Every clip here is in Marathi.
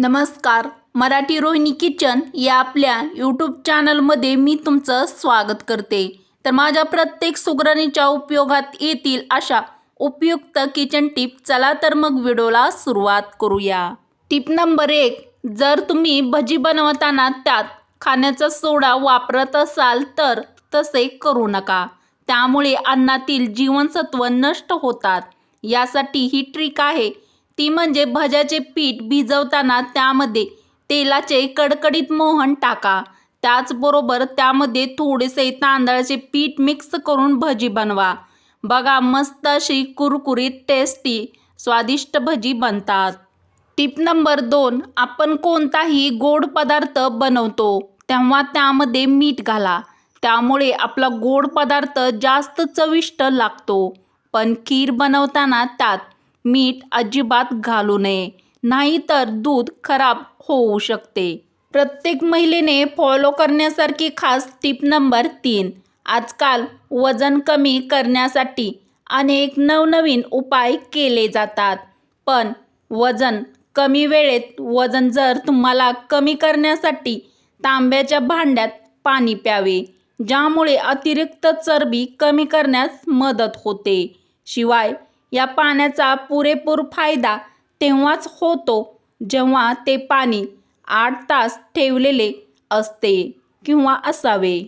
नमस्कार मराठी रोहिणी किचन या आपल्या यूट्यूब चॅनलमध्ये मी तुमचं स्वागत करते. तर माझ्या प्रत्येक सुगरणीच्या उपयोगात येतील अशा उपयुक्त किचन टिप चला तर मग व्हिडिओला सुरुवात करूया. टिप नंबर एक जर तुम्ही भजी बनवताना त्यात खाण्याचा सोडा वापरत असाल तर तसे करू नका. त्यामुळे अन्नातील जीवनसत्व नष्ट होतात. यासाठी ही ट्रिक आहे ती म्हणजे भज्याचे पीठ भिजवताना त्यामध्ये तेलाचे कडकडीत मोहन टाका. त्याचबरोबर त्यामध्ये थोडेसे तांदळाचे पीठ मिक्स करून भजी बनवा. बघा मस्त अशी कुरकुरीत टेस्टी स्वादिष्ट भजी बनतात. टिप नंबर दोन आपण कोणताही गोड पदार्थ बनवतो तेव्हा त्यामध्ये मीठ घाला. त्यामुळे आपला गोड पदार्थ जास्त चविष्ट लागतो. पण खीर बनवताना त्यात मीठ अजिबात घालू नये. नाहीतर दूध खराब होऊ शकते. प्रत्येक महिलेने फॉलो करण्यासारखी खास टिप नंबर तीन. आजकाल वजन कमी करण्यासाठी अनेक नवनवीन उपाय केले जातात. पण वजन कमी वेळेत वजन जर तुम्हाला कमी करण्यासाठी तांब्याच्या भांड्यात पाणी प्यावे ज्यामुळे अतिरिक्त चरबी कमी करण्यास मदत होते. शिवाय या पाण्याचा पुरेपूर फायदा तेव्हाच होतो जेव्हा ते पाणी आठ तास ठेवलेले असते किंवा असावे.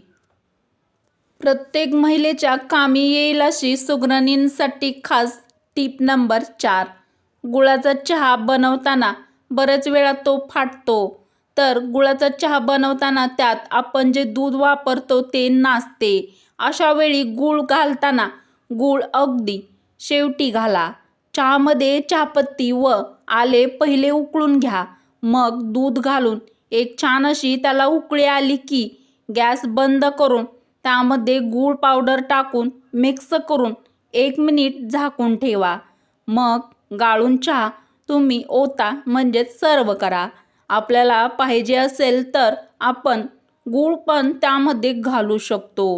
प्रत्येक महिलेच्या कामी येईल अशी सुगरणींसाठी खास टीप नंबर चार. गुळाचा चहा बनवताना बरेच वेळा तो फाटतो. तर गुळाचा चहा बनवताना त्यात आपण जे दूध वापरतो ते नाचते अशा वेळी गूळ घालताना गूळ अगदी शेवटी घाला. चहामध्ये चहापत्ती व आले पहिले उकळून घ्या. मग दूध घालून एक छान अशी त्याला उकळी आली की गॅस बंद करून त्यामध्ये गूळ पावडर टाकून मिक्स करून एक मिनिट झाकून ठेवा. मग गाळून चहा तुम्ही ओता म्हणजेच सर्व करा. आपल्याला पाहिजे असेल तर आपण गूळ पण त्यामध्ये घालू शकतो.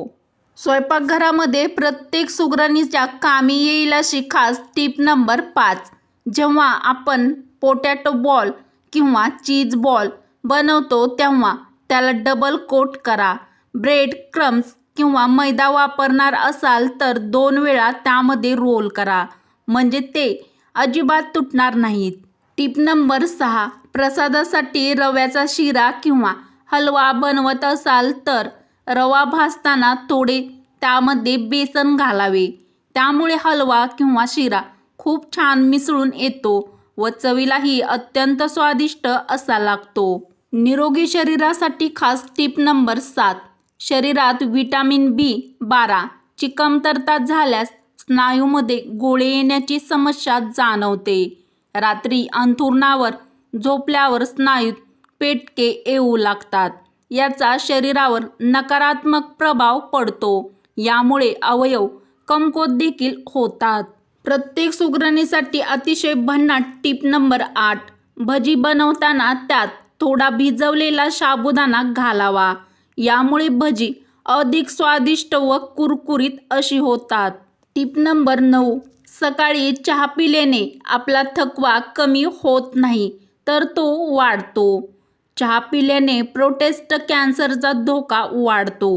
स्वयंपाकघरामध्ये प्रत्येक सुगरणीच्या कामी येईल अशी खास टीप नंबर पाच. जेव्हा आपण पोटॅटो बॉल किंवा चीज बॉल बनवतो तेव्हा त्याला डबल कोट करा. ब्रेड क्रम्स किंवा मैदा वापरणार असाल तर दोन वेळा त्यामध्ये रोल करा. म्हणजे ते अजिबात तुटणार नाहीत. टीप नंबर सहा. प्रसादासाठी रव्याचा शिरा किंवा हलवा बनवत असाल तर रवा भाजताना थोडे त्यामध्ये बेसन घालावे. त्यामुळे हलवा किंवा शिरा खूप छान मिसळून येतो व चवीलाही अत्यंत स्वादिष्ट असा लागतो. निरोगी शरीरासाठी खास टीप नंबर सात. शरीरात व्हिटॅमिन बी बाराची कमतरता झाल्यास स्नायूमध्ये गोळे येण्याची समस्या जाणवते. रात्री अंथुरणावर झोपल्यावर स्नायूत पेटके येऊ लागतात. याचा शरीरावर नकारात्मक प्रभाव पडतो. यामुळे अवयव कमकोत देखील होतात. प्रत्येक सुगरणीसाठी अतिशय भन्नाट टीप नंबर आठ. भजी बनवताना त्यात थोडा भिजवलेला साबुदाणा घालावा. यामुळे भजी अधिक स्वादिष्ट व कुरकुरीत अशी होतात. टीप नंबर नऊ. सकाळी चहा पिल्याने आपला थकवा कमी होत नाही तर तो वाढतो. चहा पिल्याने प्रोटेस्ट कॅन्सरचा धोका वाढतो.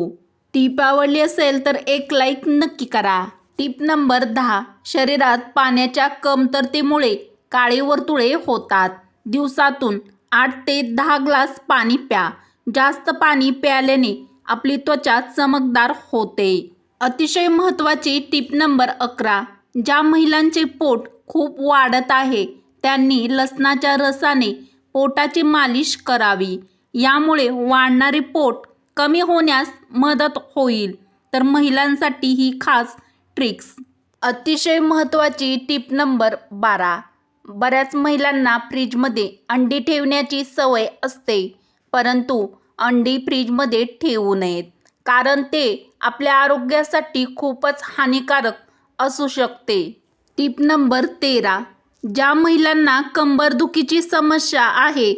टीप आवडली असेल तर एक लाईक नक्की करा. टीप नंबर दहा शरीरात पाण्याच्या कमतरतेमुळे काळे वर्तुळे होतात. दिवसातून आठ ते दहा ग्लास पाणी प्या. जास्त पाणी प्यायल्याने आपली त्वचा चमकदार होते. अतिशय महत्त्वाची टीप नंबर अकरा ज्या महिलांचे पोट खूप वाढत आहे त्यांनी लसणाच्या रसाने पोटाची मालिश करावी. यामुळे वाढणारे पोट कमी होण्यास मदत होईल. तर महिलांसाठी ही खास ट्रिक्स. अतिशय महत्त्वाची टीप नंबर बारा. बऱ्याच महिलांना फ्रीजमध्ये अंडी ठेवण्याची सवय असते परंतु अंडी फ्रीजमध्ये ठेवू नयेत कारण ते आपल्या आरोग्यासाठी खूपच हानिकारक असू शकते. टीप नंबर तेरा. ज्या महिलांना कंबरदुखीची समस्या आहे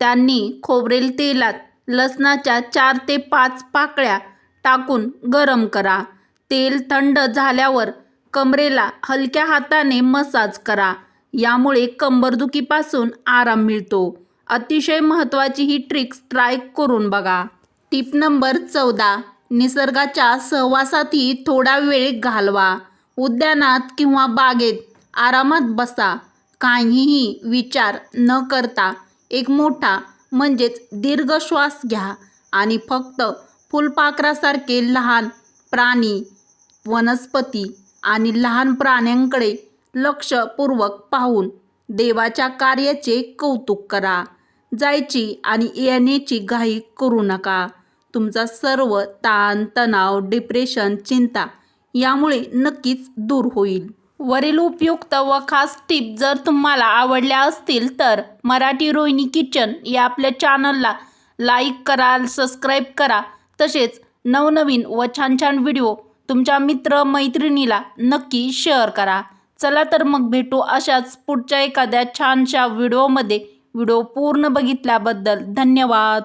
त्यांनी खोबरेल तेलात लसणाच्या चार ते पाच पाकळ्या टाकून गरम करा. तेल थंड झाल्यावर कमरेला हलक्या हाताने मसाज करा. यामुळे कंबरदुखीपासून आराम मिळतो. अतिशय महत्त्वाची ही ट्रिक्स ट्राय करून बघा. टिप नंबर चौदा. निसर्गाच्या सहवासातही थोडा वेळ घालवा. उद्यानात किंवा बागेत आरामात बसा. काहीही विचार न करता एक मोठा म्हणजेच दीर्घ श्वास घ्या आणि फक्त फुलपाखरासारखे लहान प्राणी वनस्पती आणि लहान प्राण्यांकडे लक्षपूर्वक पाहून देवाच्या कार्याचे कौतुक करा. जायची आणि येण्याची घाई करू नका. तुमचा सर्व ताण तणाव डिप्रेशन चिंता यामुळे नक्कीच दूर होईल. वरील उपयुक्त व खास टिप जर तुम्हाला आवडल्या असतील तर मराठी रोहिणी किचन या आपल्या चॅनलला लाईक करा सबस्क्राईब करा. तसेच नवनवीन व छान छान व्हिडिओ तुमच्या मित्र मैत्रिणीला नक्की शेअर करा. चला तर मग भेटू अशाच पुढच्या एखाद्या छानशा व्हिडिओमध्ये. व्हिडिओ पूर्ण बघितल्याबद्दल धन्यवाद.